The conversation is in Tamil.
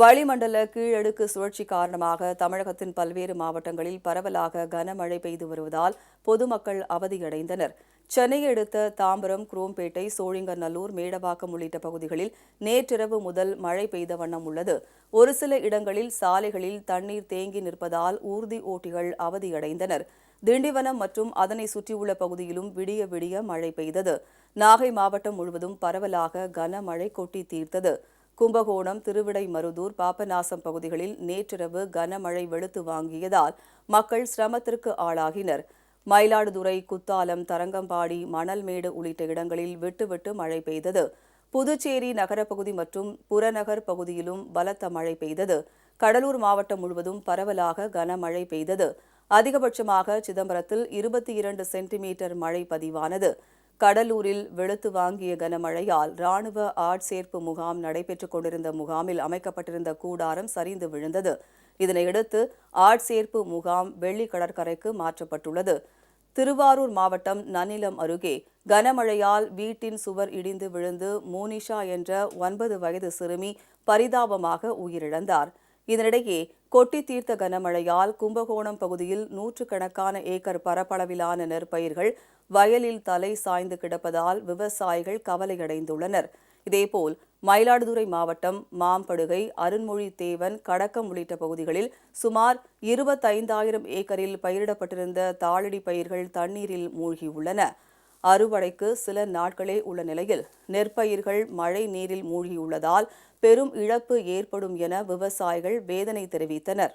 வளிமண்டல கீழடுக்கு சுழற்சி காரணமாக தமிழகத்தின் பல்வேறு மாவட்டங்களில் பரவலாக கனமழை பெய்து வருவதால் பொதுமக்கள் அவதியடைந்தனர். சென்னையை அடுத்த தாம்பரம் குரோம்பேட்டை சோழிங்கநல்லூர் மேடவாக்கம் உள்ளிட்ட பகுதிகளில் நேற்றிரவு முதல் மழை பெய்த வண்ணம் உள்ளது. ஒரு சில இடங்களில் சாலைகளில் தண்ணீர் தேங்கி நிற்பதால் ஊர்தி ஓட்டிகள் அவதியடைந்தனர். திண்டிவனம் மற்றும் அதனை சுற்றியுள்ள பகுதியிலும் விடிய விடிய மழை பெய்தது. நாகை மாவட்டம் முழுவதும் பரவலாக கனமழை கொட்டி தீர்த்தது. கும்பகோணம் திருவிடைமருதூர் பாபநாசம் பகுதிகளில் நேற்றிரவு கனமழை வெளுத்து வாங்கியதால் மக்கள் சிரமத்திற்கு ஆளாகினர். மயிலாடுதுறை குத்தாலம் தரங்கம்பாடி மணல்மேடு உள்ளிட்ட இடங்களில் விட்டு விட்டு மழை பெய்தது. புதுச்சேரி நகரப்பகுதி மற்றும் புறநகர் பகுதியிலும் பலத்த மழை பெய்தது. கடலூர் மாவட்டம் முழுவதும் பரவலாக கனமழை பெய்தது. அதிகபட்சமாக சிதம்பரத்தில் இருபத்தி இரண்டு சென்டிமீட்டர் மழை பதிவானது. கடலூரில் வெளுத்து வாங்கிய கனமழையால் ராணுவ ஆட்சேர்ப்பு முகாம் நடைபெற்றுக் கொண்டிருந்த முகாமில் அமைக்கப்பட்டிருந்த கூடாரம் சரிந்து விழுந்தது. இதனையடுத்து ஆட்சேர்ப்பு முகாம் வெள்ளி கடற்கரைக்கு மாற்றப்பட்டுள்ளது. திருவாரூர் மாவட்டம் நன்னிலம் அருகே கனமழையால் வீட்டின் சுவர் இடிந்து விழுந்து மோனிஷா என்ற ஒன்பது வயது சிறுமி பரிதாபமாக உயிரிழந்தார். இதனிடையே கொட்டி தீர்த்த கனமழையால் கும்பகோணம் பகுதியில் நூற்றுக்கணக்கான ஏக்கர் பரப்பளவிலான நெற்பயிர்கள் வயலில் தலை சாய்ந்து கிடப்பதால் விவசாயிகள் கவலையடைந்துள்ளனர். இதேபோல் மயிலாடுதுறை மாவட்டம் மாம்படுகை அருண்மொழி தேவன் கடக்கம் உள்ளிட்ட பகுதிகளில் சுமார் இருபத்தைந்தாயிரம் ஏக்கரில் பயிரிடப்பட்டிருந்த தாளடி பயிர்கள் தண்ணீரில் மூழ்கியுள்ளன. அறுவடைக்கு சில நாட்களே உள்ள நிலையில் நெற்பயிர்கள் மழை நீரில் மூழ்கியுள்ளதால் பெரும் இழப்பு ஏற்படும் என விவசாயிகள் வேதனை தெரிவித்தனர்.